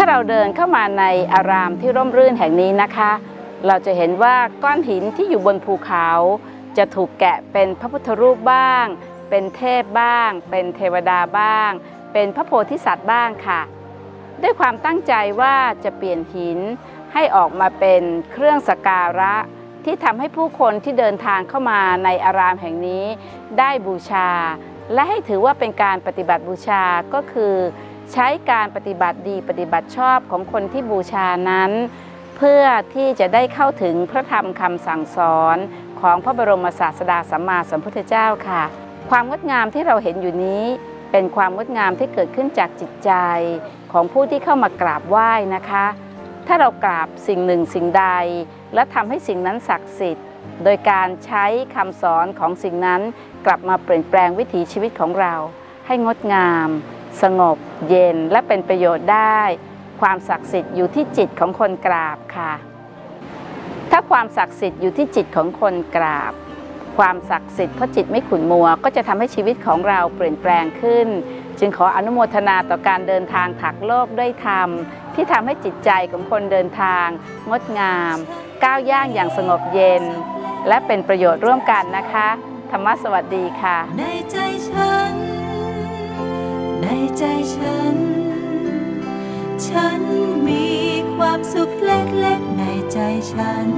ถ้าเราเดินเข้ามาในอารามที่ร่มรื่นแห่งนี้นะคะ เราจะเห็นว่าก้อนหินที่อยู่บนภูเขา จะถูกแกะเป็นพระพุทธรูปบ้าง เป็นเทพบ้าง เป็นเทวดาบ้าง เป็นพระโพธิสัตว์บ้างค่ะ ด้วยความตั้งใจว่าจะเปลี่ยนหินให้ออกมาเป็นเครื่องสการะที่ทำให้ผู้คนที่เดินทางเข้ามาในอารามแห่งนี้ ได้บูชา และให้ถือว่าเป็นการปฏิบัติบูชาก็คือ ใช้การปฏิบัติดีปฏิบัติชอบของคนที่บูชานั้น เพื่อที่จะได้เข้าถึงพระธรรมคำสั่งสอนของพระบรมศาสดาสัมมาสัมพุทธเจ้าค่ะ ความงดงามที่เราเห็นอยู่นี้ เป็นความงดงามที่เกิดขึ้นจากจิตใจของผู้ที่เข้ามากราบไหว้นะคะ ถ้าเรากราบสิ่งหนึ่งสิ่งใด และทำให้สิ่งนั้นศักดิ์สิทธิ์ โดยการใช้คำสอนของสิ่งนั้น กลับมาเปลี่ยนแปลงวิถีชีวิตของเรา ให้งดงาม สงบเย็นและเป็นประโยชน์ได้ ความศักดิ์สิทธิ์อยู่ที่จิตของคนกราบค่ะ ถ้าความศักดิ์สิทธิ์อยู่ที่จิตของคนกราบ ความศักดิ์สิทธิ์เพราะจิตไม่ขุ่นมัว ก็จะทำให้ชีวิตของเราเปลี่ยนแปลงขึ้น จึงขออนุโมทนาต่อการเดินทางถักโลกด้วยธรรม ที่ทำให้จิตใจของคนเดินทาง งดงาม ก้าวย่างอย่างสงบเย็น และเป็นประโยชน์ร่วมกันนะคะ ธรรมะสวัสดีค่ะ ในใจฉัน ในใจฉัน ฉันมีความสุขเล็กๆในใจฉัน